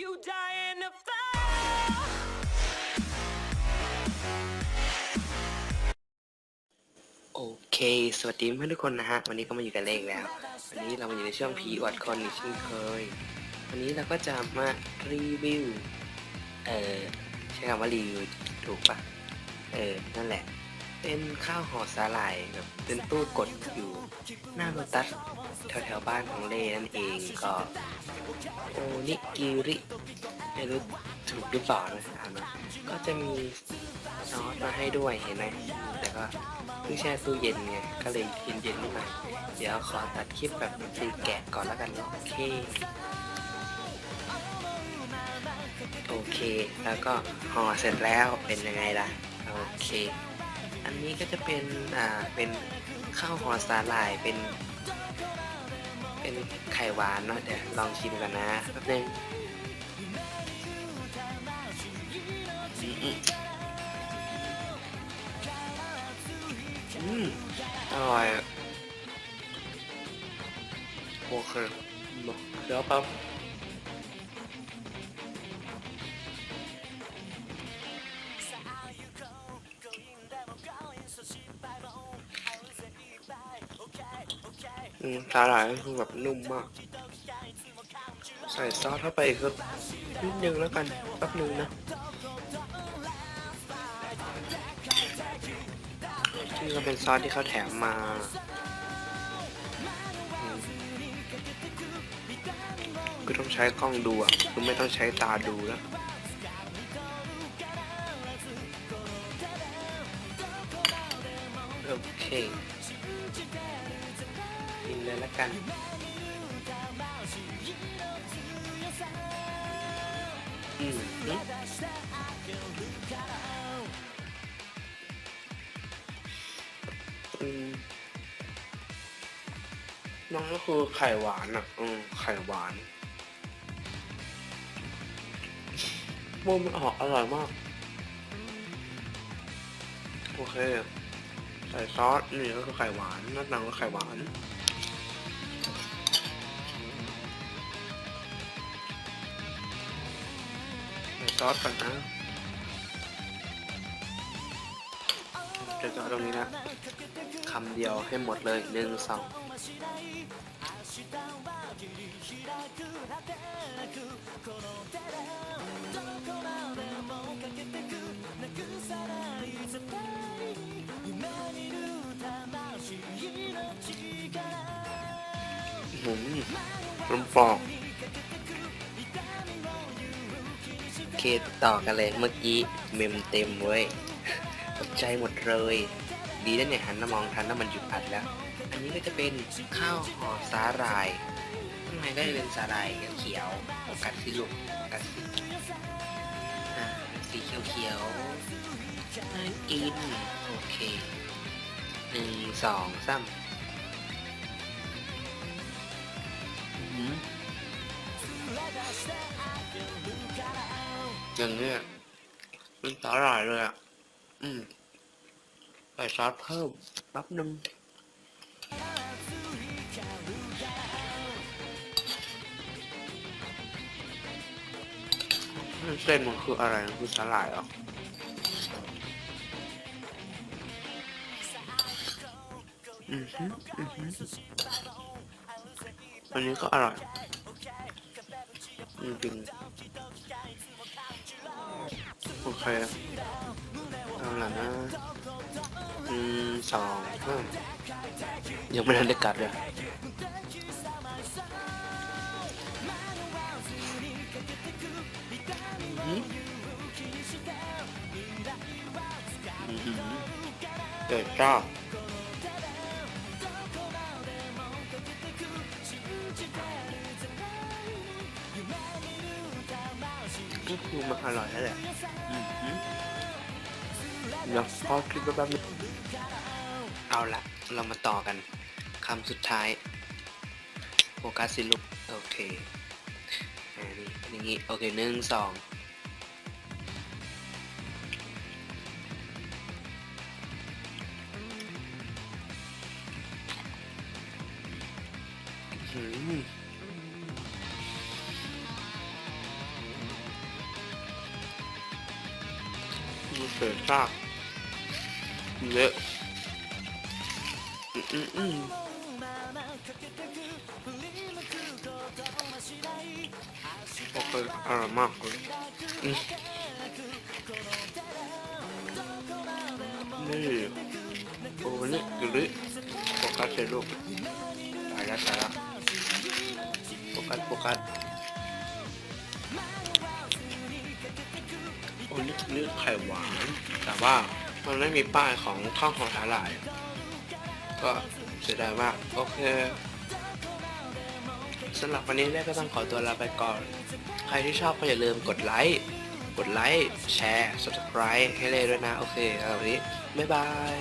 you die in the fire. โอเค สวัสดีเพื่อนทุกคนนะฮะ วันนี้ก็มาอยู่กันเองแล้ว วันนี้เรามาอยู่ในช่วงผีอวดคนอีกเช่นเคย วันนี้เราก็จะมารีวิว เอ่อใช้คำว่ารีวิวถูกปะเออ นั่นแหละ เป็นข้าวห่อสาหร่ายแบบเป็นตู้กดอยู่หน้าโรตัสแถวแถวๆบ้านของเล่นั่นเองก็โอนิกิริไม่รู้ถูกหรือเปล่านะอ่านมาก็จะมีซอสมาให้ด้วยเห็นไหมแต่ก็เพิ่งแช่ตู้เย็นไงก็เลยเย็นเย็นๆนิดหน่อยเดี๋ยวขอตัดคลิปแบบตีแกะก่อนแล้วกันเนาะโอเคโอเค แล้วก็ห่อเสร็จแล้วเป็นยังไงล่ะ โอเค อันนี้ก็จะเป็นอ่าเป็นข้าวห่อสาหร่ายเป็น เป็นไข่หวานเนาะเดี๋ยวลองชิมกันนะแป๊บนึงอืมอืมอร่อยโอเคมาเดี๋ยวแป๊บ อืมสาหร่ายก็คือแบบนุ่มมาก ใส่ซอสเข้าไปอีกนิดนึงแล้วกันแป๊บนึงนะนี่ก็เป็นซอสที่เขาแถมมาอืมก็ต้องใช้กล้องดูอะคือไม่ต้องใช้ตาดูแล้วโอเค กินเลยละกันอืมอืมอืมน้องก็คือไข่หวานอะอืมไข่หวานมันมันออกอร่อยมาก โอเค ใส่ซอส นี่ก็คือไข่หวานนัดนางก็ไข่หวาน ซอสก่อนนะใส่ซอสตรงนี้นะคำเดียวให้หมดเลยหนึ่งสองหืมน้ำปอก เคต่อกันเลยเมื่อกี้เมมเต็มเว้ยตกใจหมดเลย ดีนะเนี่ยหันมามองทันแล้วมันหยุดอัดแล้ว อันนี้ก็จะเป็นข้าวห่อสาหร่ายข้างในก็จะเป็นสาหร่ายเขียวโฟกัสสิลูกโฟกัสสิอ่าสีเขียวๆน่ากินโอเคหนึ่งสองสาม อย่างเนี้ยเป็นสาหร่ายเลยอะ อืมใส่ซอสเพิ่มแป๊บนึงเส้นมันคืออะไรมันคือสาหร่ายเหรออือฮึอือฮึอันนี้ก็อร่อยจริงๆ โอเคเอาล่ะนะอืมสองห้ายังไม่ทันได้กัดเลยเด็ดจ้าก็คือมันอร่อยแล้วแหละ เดี๋ยวพอคลิปแป๊บนึงเอาละเรามาต่อกันคำสุดท้ายโฟกัสสิลูกโอเคอันนี้อย่างนี้ โอเคหนึ่งสองเสือซาก เยอะอืมโอเคอร่อยมากเลยนี่โอ้นี่ดูดิโฟกัสเลยลูกตายแล้วตายแล้วโฟกัสโฟกัสโอ้นี่นี่ไข่หวานแต่ว่า มันไม่มีป้ายของท่องของทาลาย ก็เสียดายมาก โอเคสำหรับวันนี้แรกก็ต้องขอตัวลาไปก่อน ใครที่ชอบก็อย่าลืมกดไลค์ กดไลค์ แชร์ subscribe ให้เลยด้วยนะ โอเคสำหรับวันนี้ บ๊ายบาย